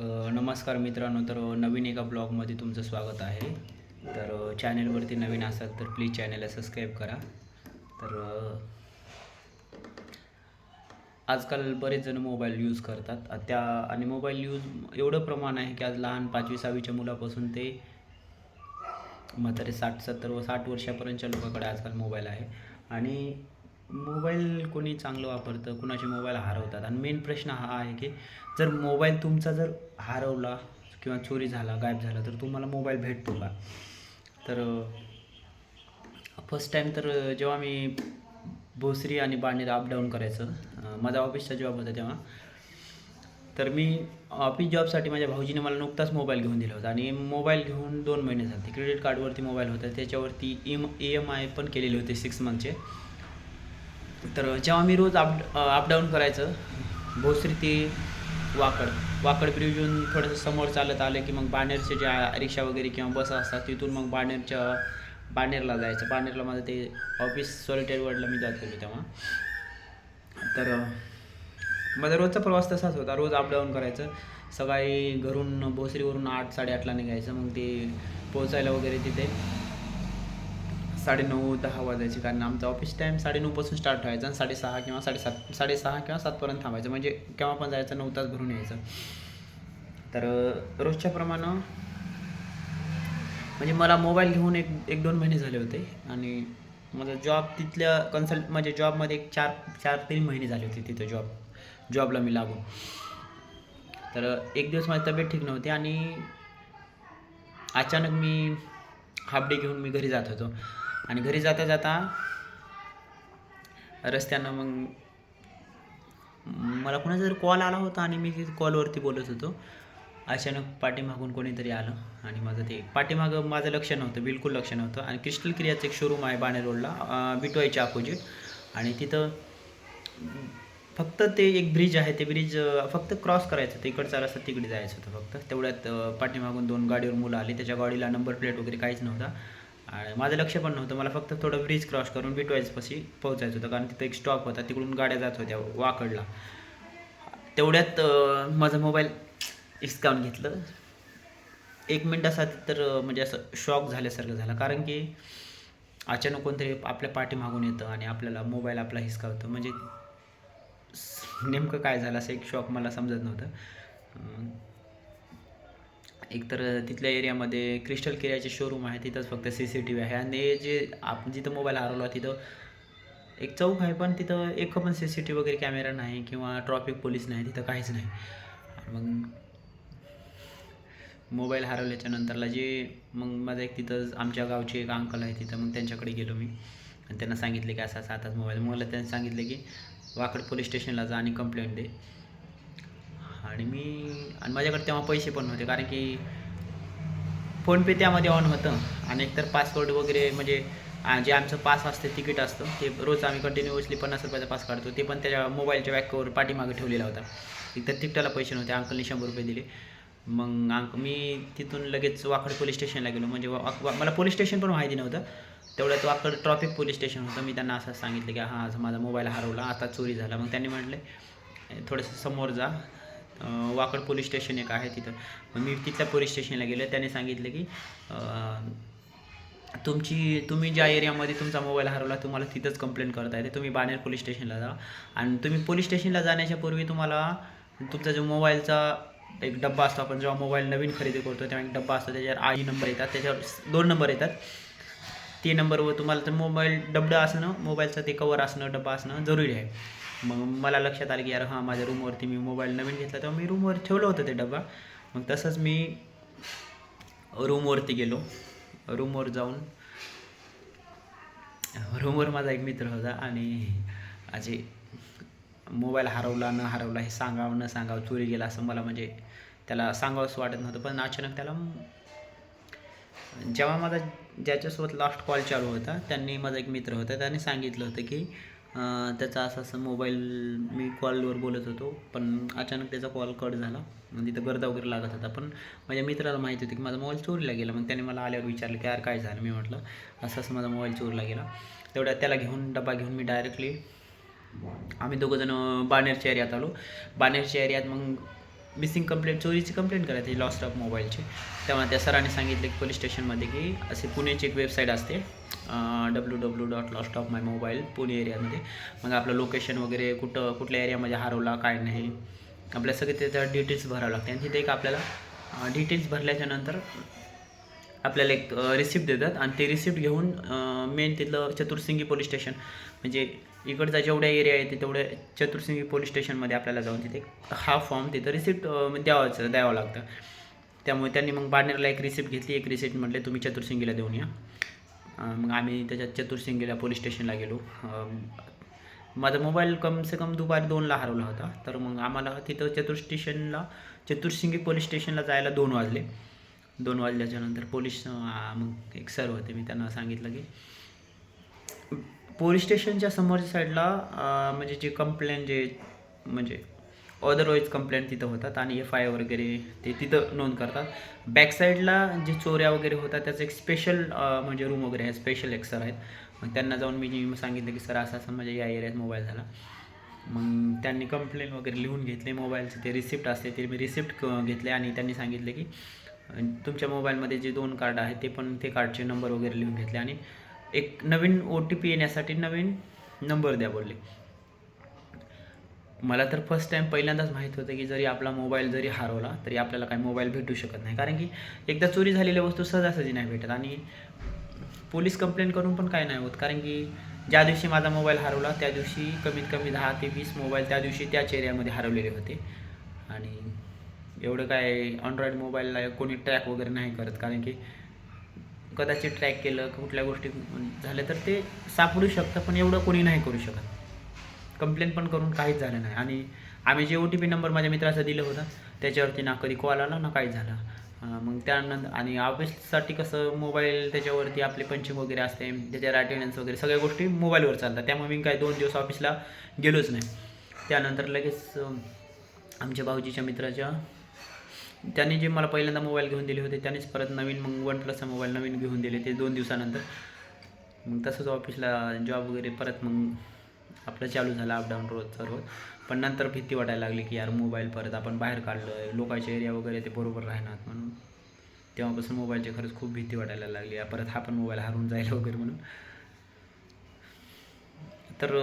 नमस्कार मित्रांनो तर नवीन एका ब्लॉगमध्ये तुमचं स्वागत आहे. तर चॅनलवरती चॅनेलवरती नवीन असाल तर प्लीज चॅनेलला सबस्क्राईब करा. तर आजकाल बरेच जण मोबाईल यूज करतात. त्या आणि मोबाईल यूज एवढं प्रमाण आहे की आज लहान पाचवी सहावीच्या मुलापासून ते म्हातारे साठ सत्तर व साठ वर्षापर्यंतच्या लोकांकडे आजकाल मोबाईल आहे. आणि मोबाईल कोणी चांगलं वापरतं कुणाचे मोबाईल हरवतात? आणि मेन प्रश्न हा आहे की जर मोबाईल तुमचा जर हरवला किंवा चोरी झाला गायब झाला तर तुम्हाला मोबाईल भेटतो का? तर फर्स्ट टाईम तर जेव्हा मी भोसरी आणि बाणेर अपडाऊन करायचं माझा ऑफिसचा जॉब होता तेव्हा. तर मी ऑफिस जॉबसाठी माझ्या भाऊजीने मला नुकताच मोबाईल घेऊन दिला होता. आणि मोबाईल घेऊन दोन महिने झाले. क्रेडिट कार्डवरती मोबाईल होता. त्याच्यावरती इम ई एम आय पण केलेले होते सिक्स मंथचे तर जेव्हा मी रोज अप अपडाऊन करायचं भोसरी ते वाकड वाकड ब्रिजहून थोडंसं समोर चालत आलं की मग बाणेरचे ज्या रिक्षा वगैरे किंवा बस असतात तिथून मग बाणेरच्या बाणेरला जायचं. बाणेरला माझं ते ऑफिस सॉलिटेड वर्डला मी जात होतो तेव्हा. तर माझा रोजचा प्रवास तसाच होता. रोज अपडाऊन करायचं. सकाळी घरून भोसरीवरून आठ साडेआठला निघायचं. मग ते पोचायला वगैरे तिथे. साडेनऊ दहा वाजायचे. कारण आमचा ऑफिस टाईम साडेनऊपासून स्टार्ट व्हायचा आणि साडेसहा किंवा साडेसात साडेसहा किंवा सातपर्यंत थांबायचं. म्हणजे केव्हा पण जायचं नऊ तास भरून यायचं. तर रोजच्या प्रमाणं म्हणजे मला मोबाईल घेऊन एक एक दोन महिने झाले होते. आणि माझा जॉब तिथल्या कन्सल्ट म्हणजे जॉबमध्ये एक चार चार तीन महिने झाले होते तिथं जॉब जॉबला मी लागून. तर एक दिवस माझी तब्येत ठीक नव्हती आणि अचानक मी हाफ डे घेऊन मी घरी जात होतो. आणि घरी जाता जाता रस्त्यानं मग मला कुणाचा तरी कॉल आला होता आणि मी कॉलवरती बोलत होतो अचानक पाठीमागून कोणीतरी आलं आणि माझं ते पाठीमागं माझं लक्ष नव्हतं बिलकुल लक्ष नव्हतं आणि क्रिस्टल क्रियाचं एक शोरूम आहे बाणे रोडला बिटवायच्या अपोजिट आणि तिथं फक्त ते एक ब्रिज आहे ते ब्रिज फक्त क्रॉस करायचं होतं इकडचा रस्ता तिकडे जायचं होतं फक्त. तेवढ्यात पाठीमागून दोन गाडीवर मुलं आली त्याच्या गाडीला नंबर प्लेट वगैरे काहीच नव्हता. आणि माझं लक्ष पण नव्हतं. मला फक्त थोडं ब्रिज क्रॉस करून बी ट्वेल्सपाशी पोहोचायचं होतं. कारण तिथं एक स्टॉप होता. तिकडून गाड्या जात होत्या वाकडला. तेवढ्यात माझा मोबाईल हिसकावून घेतलं. एक मिनटासाठी तर म्हणजे असं शॉक झाल्यासारखं झालं. कारण की अचानक कोणतरी आपल्या पाठीमागून येतं आणि आपल्याला मोबाईल आपला हिसकावतं. म्हणजे नेमकं काय झालं असं एक शॉक मला समजत नव्हतं. एकतर तिथल्या एरियामध्ये क्रिस्टल केरियाचे शोरूम आहे तिथंच फक्त सी सी टी व्ही आहे. आणि हे जे आप जिथं मोबाईल हरवला तिथं एक चौक आहे पण तिथं एक पण सी सी टी वगैरे कॅमेरा नाही किंवा ट्रॉफिक पोलीस नाही तिथं काहीच नाही. मग मोबाईल हरवल्याच्या नंतरला जे मग माझं एक तिथं आमच्या गावचे एक अंकल आहे तिथं मग त्यांच्याकडे गेलो मी. आणि त्यांना सांगितले की असा असा आताच मोबाईल मला त्यांनी सांगितले की वाकड पोलीस स्टेशनला जा आणि कंप्लेंट दे. आणि मी आणि माझ्याकडे तेव्हा पैसे पण नव्हते कारण की फोनपे त्यामध्ये ऑन होतं. आणि एकतर पासवर्ड वगैरे म्हणजे जे आमचं पास असते तिकीट असतं ते रोज आम्ही कंटिन्युअसली पन्नास रुपयाचा पास काढतो. ते पण त्याच्या मोबाईलच्या बॅकवर पाठीमागे ठेवलेला होता. एकतर तिकटाला पैसे नव्हते अंकलने शंभर रुपये दिले. मग अंक मी तिथून लगेच वाकड पोलीस स्टेशनला गेलो. म्हणजे वाक मला पोलीस स्टेशन पण माहिती नव्हतं. तेवढ्यात वाकड ट्रॉफिक पोलीस स्टेशन होतं. मी त्यांना असं सांगितलं की हां असं माझा मोबाईल हरवला आता चोरी झाला. मग त्यांनी म्हटले थोडंसं समोर जा वाकड पोलीस स्टेशन एक आहे तिथं. मग मी तिथल्या पोलीस स्टेशनला गेलो. त्याने सांगितलं की तुमची तुम्ही ज्या एरियामध्ये तुमचा मोबाईल हरवला तुम्हाला तिथंच कंप्लेंट करता येते. तुम्ही बाणेर पोलीस स्टेशनला जा. आणि तुम्ही पोलीस स्टेशनला जाण्याच्या पूर्वी तुम्हाला तुमचा जो मोबाईलचा एक डब्बा असतो आपण जेव्हा मोबाईल नवीन खरेदी करतो तेव्हा एक डब्बा असतो त्याच्यावर आई नंबर येतात. त्याच्यावर दोन नंबर येतात. ते नंबरवर तुम्हाला तर मोबाईल डबडं असणं मोबाईलचं ते कवर असणं डब्बा असणं जरुरी आहे. मग मला लक्षात आलं की यार हां माझ्या रूमवरती मी मोबाईल नवीन घेतला तेव्हा मी रूमवर ठेवलं होतं ते डबा मग तसंच मी रूमवरती गेलो. रूमवर जाऊन रूमवर माझा एक मित्र होता आणि अजे मोबाईल हरवला न हरवला हे सांगावं न सांगावं चोरी गेला असं मला म्हणजे त्याला सांगावंसं वाटत नव्हतं. पण अचानक त्याला जेव्हा माझा ज्याच्यासोबत लास्ट कॉल चालू होता त्यांनी माझा एक मित्र होता त्याने सांगितलं होतं की त्याचा असं असं मोबाईल मी कॉलवर बोलत होतो पण अचानक त्याचा कॉल कट झाला. म्हणजे तिथं गर्दा वगैरे लागत होता. पण माझ्या मित्राला माहिती होती की माझा मोबाईल चोरीला गेला. मग त्याने मला आल्यावर विचारलं की यार काय झालं? मी म्हटलं असं असं माझा मोबाईल चोरीला गेला. तेवढ्या त्याला घेऊन डबा घेऊन मी डायरेक्टली आम्ही दोघंजणं बाणेरच्या एरियात आलो. बाणेरच्या एरियात मग मिसिंग कंप्लेंट चोरीची कंप्लेंट करायची लॉस्ट ऑफ मोबाईलची तेव्हा त्या सरांनी सांगितले की पोलीस स्टेशनमध्ये की असे पुण्याची एक वेबसाईट असते W W dot lost of my mobile Pune एरियामध्ये मग आपलं लोकेशन वगैरे कुठं कुठल्या एरियामध्ये हरवला काय नाही. आपल्या सगळे त्याच्या डिटेल्स भरावं लागते आणि तिथे एक आपल्याला डिटेल्स भरल्याच्यानंतर आपल्याला एक रिसिप्ट देतात आणि ते रिसिप्ट घेऊन मेन तिथलं चतुर्सिंगी पोलीस स्टेशन म्हणजे इकडचा जेवढ्या एरिया आहे ते तेवढ्या चतुर्सिंगी पोलीस स्टेशनमध्ये आपल्याला जाऊन तिथे हा फॉर्म तिथं रिसिप्ट म्हणजे द्यावाचं द्यावं लागतं. त्यामुळे त्यांनी मग बाणेरला एक रिसिप्ट घेतली एक रिसिप्ट म्हटले तुम्ही चतुर्सिंगीला देऊन या. मग आम्ही त्याच्यात चतुर्सिंगीला पोलीस स्टेशनला गेलो. माझा मोबाईल कम से कम दुपारी दोनला हरवला होता. तर मग आम्हाला तिथं चतुर स्टेशनला चतुर्सिंगी पोलीस स्टेशनला जायला दोन वाजले. दोन वाजल्याच्या नंतर पोलीस मग एक सर होते मी त्यांना सांगितलं की पोलीस स्टेशनच्या समोरच्या साईडला म्हणजे जे कंप्लेंट जे म्हणजे अदरवाईज कंप्लेंट तिथं होतात आणि एफ आय वगैरे ते तिथं नोंद करतात. बॅक साईडला जे चोऱ्या वगैरे होतात त्याचं एक स्पेशल म्हणजे रूम वगैरे आहे स्पेशल एक सर आहेत. मग त्यांना जाऊन मी सांगितलं की सर असं असं म्हणजे या एरियात मोबाईल झाला. मग त्यांनी कंप्लेंट वगैरे लिहून घेतले मोबाईलचे ते रिसिप्ट असते ते मी रिसिप्ट घेतले आणि त्यांनी सांगितले की तुमच्या मोबाईलमध्ये जे दोन कार्ड आहेत ते पण ते कार्डचे नंबर वगैरे लिहून घेतले आणि एक नवीन ओ टी पी येण्यासाठी नवीन नंबर द्या बोलले. मला तर फर्स्ट टाईम पहिल्यांदाच माहीत होतं की जरी आपला मोबाईल जरी हरवला तरी आपल्याला काही मोबाईल भेटू शकत नाही. कारण की एकदा चोरी झालेल्या वस्तू सहजासहजी नाही भेटत आणि पोलीस कंप्लेंट करून पण काय नाही होत. कारण की ज्या दिवशी माझा मोबाईल हरवला त्या दिवशी कमीत कमी दहा ते वीस मोबाईल त्या दिवशी त्याच एरियामध्ये हरवलेले होते. आणि एवढं काय अँड्रॉईड मोबाईलला कोणी ट्रॅक वगैरे नाही करत. कारण की कदाचित ट्रॅक केलं कुठल्या गोष्टी झाल्या तर ते सापडू शकतं पण एवढं कोणी नाही करू शकत. कंप्लेंट पण करून काहीच झालं नाही. आणि आम्ही जे ओ टी पी नंबर माझ्या मित्राचा दिलं होतं त्याच्यावरती ना कधी कॉल आला ना काहीच झालं. मग त्यानंतर आणि ऑफिससाठी कसं मोबाईल त्याच्यावरती आपले पंचिंग वगैरे असते त्याच्यावर अटेंडन्स वगैरे सगळ्या गोष्टी मोबाईलवर चालतात. त्यामुळे मी काही दोन दिवस ऑफिसला गेलोच नाही. त्यानंतर लगेच आमच्या भाऊजीच्या मित्राच्या त्यांनी जे मला पहिल्यांदा मोबाईल घेऊन दिले होते त्यानेच परत नवीन मग वन प्लसचा मोबाईल नवीन घेऊन दिले ते दोन दिवसानंतर. मग तसंच ऑफिसला जॉब वगैरे परत मग आपलं चालू झालं अपडाऊन रोजचा रोज पण नंतर भीती वाटायला लागली की यार मोबाईल परत आपण बाहेर काढलं आहे लोकांचे एरिया वगैरे ते बरोबर राहणार म्हणून. तेव्हापासून मोबाईलची खरंच खूप भीती वाटायला लागली परत हा पण मोबाईल हरून जाईल वगैरे म्हणून. तर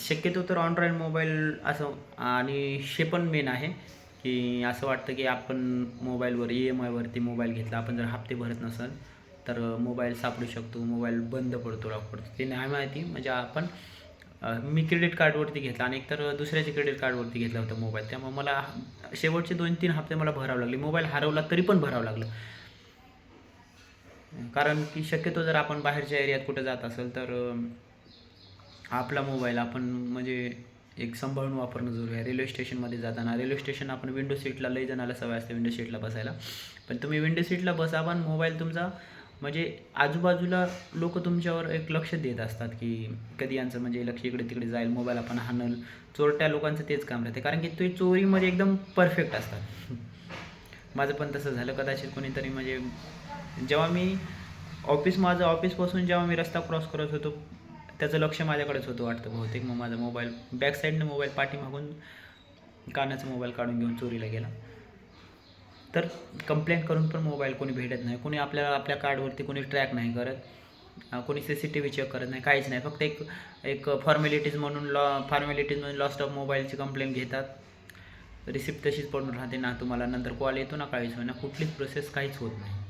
शक्यतो तर ऑनलाईन मोबाईल असं आणि हे पण मेन आहे. की असं वाटतं की आपण मोबाईलवर ई एम आयवरती मोबाईल घेतला आपण जर हप्ते भरत नसेल तर मोबाईल सापडू शकतो मोबाईल बंद पडतो लॉक पडतो. ते नाही माहिती. म्हणजे आपण मी क्रेडिट कार्डवरती घेतला आणि एकतर दुसऱ्याच्या क्रेडिट कार्डवरती घेतला होता मोबाईल. त्यामुळे मला शेवटचे दोन तीन हप्ते मला भरावं लागले. मोबाईल हरवला तरी पण भरावं लागलं. कारण की शक्यतो जर आपण बाहेरच्या एरियात कुठं जात असेल तर आपला मोबाईल आपण म्हणजे एक सांभाळून वापरणं जरुरी आहे. रेल्वे स्टेशनमध्ये जाताना रेल्वे स्टेशन आपण विंडो सीटला लई जणाला सवय असते विंडो सीटला बसायला. पण तुम्ही विंडो सीटला बसा पण मोबाईल तुमचा म्हणजे आजूबाजूला लोक तुमच्यावर एक लक्ष देत असतात की कधी यांचं म्हणजे लक्ष इकडे तिकडे जाईल मोबाईल आपण हाणल. चोरट्या लोकांचं तेच काम राहते. कारण की ते चोरीमध्ये एकदम परफेक्ट असतात. माझं पण तसं झालं. कदाचित कोणीतरी म्हणजे जेव्हा मी ऑफिस माझं ऑफिसपासून जेव्हा मी रस्ता क्रॉस करत होतो त्याचं लक्ष माझ्याकडेच होतं वाटतं बहुतेक. मग माझा मोबाईल बॅक साईडनं मोबाईल पाठीमागून कानाचा मोबाईल काढून घेऊन चोरीला गेला. तर कंप्लेंट करून पण मोबाईल कोणी भेटत नाही. कोणी आपल्याला आपल्या कार्डवरती कोणी ट्रॅक नाही करत. कोणी C C T V check करत नाही. काहीच नाही. फक्त एक एक फॉर्मॅलिटीज म्हणून लॉ फॉर्मॅलिटीज म्हणून लॉस्ट ऑफ मोबाईलची कंप्लेंट घेतात. रिसिप्ट तशीच पडून राहते. ना तुम्हाला नंतर कॉल येतो ना काहीच होईना. कुठलीच प्रोसेस काहीच होत नाही.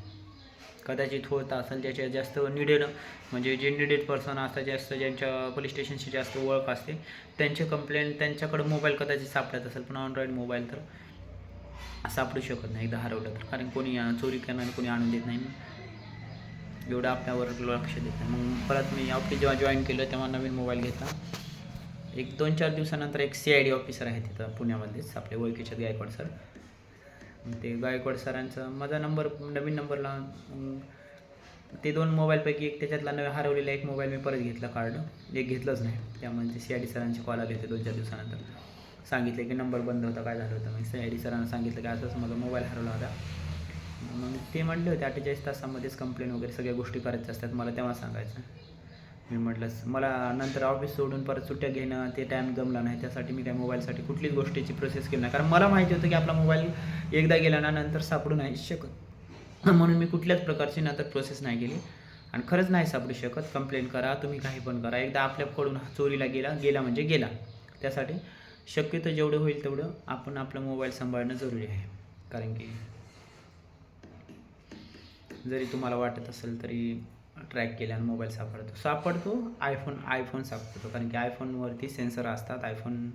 कदाचित होत असेल ज्याच्या जास्त निडेड म्हणजे जे निडेड पर्सन असतात जास्त ज्यांच्या पोलीस स्टेशनशी जास्त ओळख असते त्यांचे कंप्लेंट त्यांच्याकडे मोबाईल कदाचित सापडत असेल पण अँड्रॉईड मोबाईल तर सापडू शकत नाही एकदा हरवलं तर. कारण कोणी चोरी करणार कोणी आणून देत नाही एवढं आपल्यावर लक्ष देत नाही. मग परत मी ऑफिस जेव्हा जॉईन केलं तेव्हा नवीन मोबाईल घेतला. एक दोन चार दिवसानंतर एक सी आय डी ऑफिसर आहे तिथं पुण्यामध्येच आपले ओळखीचे गायकवाड सर ते गायकवाड सरांचा. माझा नंबर नवीन नंबरला लावून ते दोन मोबाईलपैकी एक त्याच्यातला नवीन हरवलेला एक मोबाईल मी परत घेतला कार्ड एक घेतलंच नाही. त्यामुळे ते सी आय डी सरांचे कॉल आले होते दोन चार दिवसानंतर. सांगितले की नंबर बंद होता काय झालं होतं? मग सी आय डी सरांना सांगितलं की असंच माझा मोबाईल हरवला होता. मग ते म्हणले होते अठ्ठेचाळीस तासामध्येच कंप्लेंट वगैरे सगळ्या गोष्टी करायच्या असतात. मला तेव्हा सांगायचं. मी म्हटलं मला नंतर ऑफिस सोडून परत सुट्ट्या घेणं ते टाईम जमला नाही. त्यासाठी मी काय मोबाईलसाठी कुठलीच गोष्टीची प्रोसेस केली नाही. कारण मला माहिती होतं की आपला मोबाईल एकदा गेला ना नंतर सापडू नाही शकत. म्हणून मी कुठल्याच प्रकारची नंतर प्रोसेस नाही केली. आणि खरंच नाही सापडू शकत. कंप्लेंट करा तुम्ही काही पण करा. एकदा आपल्याकडून चोरीला गेला गेला म्हणजे गेला. त्यासाठी शक्यतो जेवढं होईल तेवढं आपण आपला मोबाईल सांभाळणं जरुरी आहे. कारण की जरी तुम्हाला वाटत असेल तरी ट्रॅक केल्यानं मोबाईल सापडतो. सापडतो आयफोन आयफोन सापडतो. कारण की आयफोनवरती सेन्सर असतात. आयफोन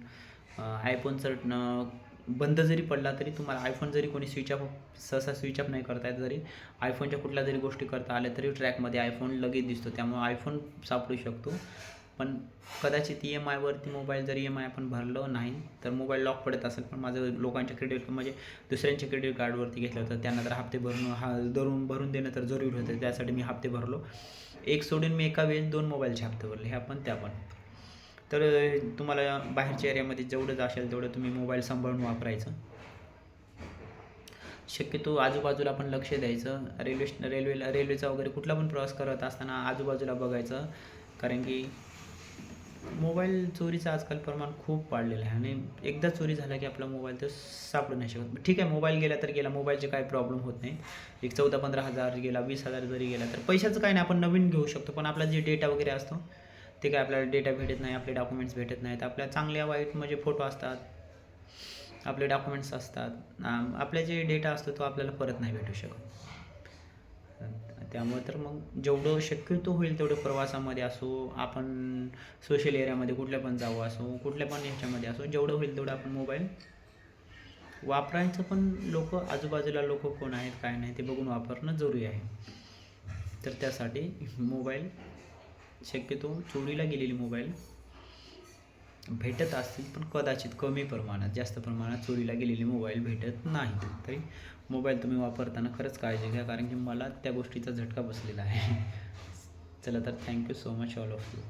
आयफोनचं बंद जरी पडला तरी तुम्हाला आयफोन जरी कोणी स्विच ऑफ सहसा स्विच ऑफ नाही करता येत जरी आयफोनच्या कुठल्या जरी गोष्टी करता आल्या तरी ट्रॅकमध्ये आयफोन लगेच दिसतो. त्यामुळे आयफोन सापडू शकतो. पण कदाचित ई एम आयवरती मोबाईल जर ई एम आय आपण भरलं नाही तर मोबाईल लॉक पडत असेल. पण माझं लोकांच्या क्रेडिट म्हणजे दुसऱ्यांच्या क्रेडिट कार्डवरती घेतलं होतं. त्यांना तर हप्ते भरून हा धरून भरून देणं तर जरुरी होतं. त्यासाठी मी हप्ते भरलो. एक सोडून मी एका वेळेस दोन मोबाईलचे हप्ते भरले. ह्या पण त्या पण. तर तुम्हाला बाहेरच्या एरियामध्ये जेवढं असेल तेवढं तुम्ही मोबाईल सांभाळून वापरायचं. शक्यतो आजूबाजूला आपण लक्ष द्यायचं. रेल्वे रेल्वेला रेल्वेचा वगैरे कुठला पण प्रवास करत असताना आजूबाजूला बघायचं. कारण की मोबाईल चोरीचं आजकाल प्रमाण खूप वाढलेलं आहे. आणि एकदा चोरी झाला की आपला मोबाईल तर सापडू नाही शकत. ठीक आहे मोबाईल गेला तर गेला मोबाईलचे काही प्रॉब्लेम होत नाही. एक चौदा पंधरा हजार गेला वीस हजार जरी गेला तर पैशाचं काही नाही आपण नवीन घेऊ शकतो. पण आपला जे डेटा वगैरे असतो ते काय आपल्याला डेटा भेटत नाही आपले डॉक्युमेंट्स भेटत नाहीत. आपल्या चांगल्या वाईट म्हणजे फोटो असतात आपले डॉक्युमेंट्स असतात. आम- आपला जे डेटा असतो तो आपल्याला परत नाही भेटू शकत. त्यामुळे तर मग जेवढं शक्यतो होईल तेवढं प्रवासामध्ये असो आपण सोशल एरियामध्ये कुठल्या पण जाऊ असो कुठल्या पण ह्याच्यामध्ये असो जेवढं होईल तेवढं आपण मोबाईल वापरायचं पण लोक आजूबाजूला लोक कोण आहेत काय नाही ते बघून वापरणं जरुरी आहे. तर त्यासाठी मोबाईल शक्यतो चोरीला गेलेली मोबाईल भेटत असतील पण कदाचित कमी प्रमाणात जास्त प्रमाणात चोरीला गेलेली मोबाईल भेटत नाही. तरी मोबाईल तुम्ही वापरताना खरंच काळजी घ्या कारण की मला त्या गोष्टीचा झटका बसलेला आहे. चला तर thank you so much all of you